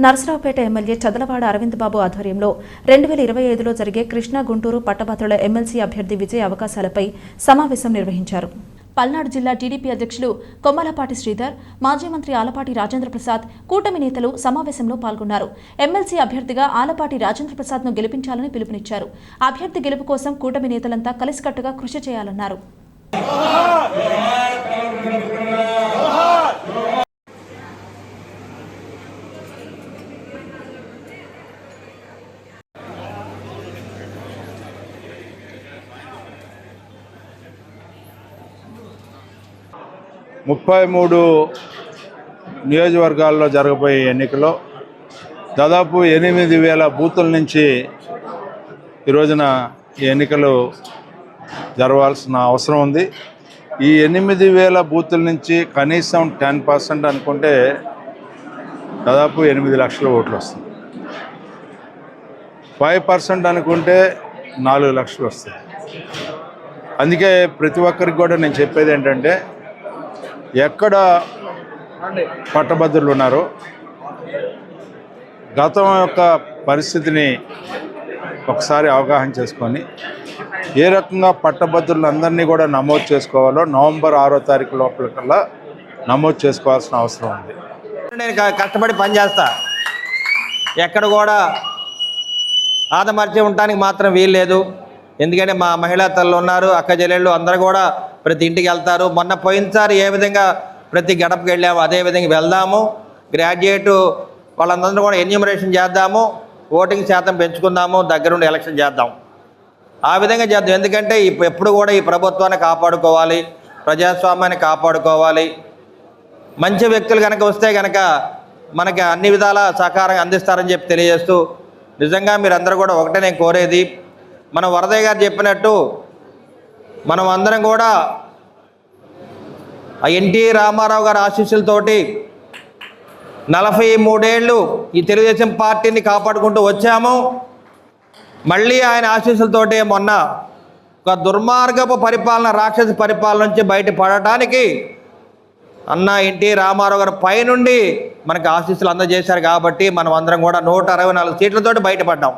Narasaraopet MLA Chadalavada Aravind Babu ఆధ్వర్యంలో రెండు వేల ఇరవై ఐదులో జరిగే కృష్ణా గుంటూరు పట్టభద్రుల ఎమ్మెల్సీ అభ్యర్థి విజయ అవకాశాలపై సమావేశం నిర్వహించారు. పల్నాడు జిల్లా టీడీపీ అధ్యక్షులు కొమ్మలపాటి శ్రీధర్ మాజీ మంత్రి ఆలపాటి రాజేంద్ర ప్రసాద్ కూటమి నేతలు సమావేశంలో పాల్గొన్నారు. ఎమ్మెల్సీ అభ్యర్థిగా ఆలపాటి రాజేంద్ర ప్రసాద్ను గెలిపించాలని పిలుపునిచ్చారు. అభ్యర్థి గెలుపు కోసం కూటమి నేతలంతా కలిసికట్టుగా కృషి చేయాలన్నారు. ముప్పై మూడు నియోజకవర్గాల్లో జరగబోయే ఎన్నికలో దాదాపు ఎనిమిది వేల బూతుల నుంచి ఈ రోజున ఈ ఎన్నికలు జరగాల్సిన అవసరం ఉంది. ఈ ఎనిమిది వేల బూతుల నుంచి కనీసం టెన్ పర్సెంట్ అనుకుంటే దాదాపు ఎనిమిది లక్షల ఓట్లు వస్తుంది ఫైవ్ పర్సెంట్ అనుకుంటే నాలుగు లక్షలు వస్తాయి. అందుకే ప్రతి ఒక్కరికి కూడా నేను చెప్పేది ఏంటంటే ఎక్కడ పట్టభద్రులు ఉన్నారో? గతం యొక్క పరిస్థితిని ఒకసారి అవగాహన చేసుకొని ఏ రకంగా పట్టభద్రులందరినీ కూడా నమోదు చేసుకోవాలో నవంబర్ ఆరో తారీఖు లోపల కల్లా నమోదు చేసుకోవాల్సిన అవసరం ఉంది. నేను కష్టపడి పనిచేస్తా ఎక్కడ కూడా ఆదమర్చి ఉండటానికి మాత్రం వీలు లేదు ఎందుకంటే మా మహిళా తల్లు ఉన్నారు అక్క చెల్లెళ్ళు అందరూ కూడా ప్రతి ఇంటికి వెళ్తారు. మొన్న పోయినసారి ఏ విధంగా ప్రతి గడపకి వెళ్ళాము అదే విధంగా వెళ్దాము. గ్రాడ్యుయేట్ వాళ్ళందరూ కూడా ఎన్యూమరేషన్ చేద్దాము. ఓటింగ్ శాతం పెంచుకుందాము. దగ్గరుండి ఎలక్షన్ చేద్దాం. ఆ విధంగా చేద్దాం. ఎందుకంటే ఎప్పుడు కూడా ఈ ప్రభుత్వాన్ని కాపాడుకోవాలి. ప్రజాస్వామ్యాన్ని కాపాడుకోవాలి. మంచి వ్యక్తులు కనుక వస్తే కనుక మనకి అన్ని విధాల సహకారం అందిస్తారని చెప్పి తెలియజేస్తూ నిజంగా మీరందరూ కూడా ఒకటే నేను కోరేది. మన వరదయ్య గారు చెప్పినట్టు మనం అందరం కూడా ఆ ఎన్టీ రామారావు గారి ఆశీస్సులతోటి నలభై మూడేళ్ళు ఈ తెలుగుదేశం పార్టీని కాపాడుకుంటూ వచ్చాము. మళ్ళీ ఆయన ఆశీస్సులతోటి మొన్న ఒక దుర్మార్గపు పరిపాలన రాక్షస పరిపాలన నుంచి బయటపడటానికి అన్న ఎన్టీ రామారావు గారు పైనుండి మనకి ఆశీస్సులు అందజేశారు కాబట్టి మనం అందరం కూడా నూట అరవై నాలుగు సీట్లతోటి బయటపడ్డాం.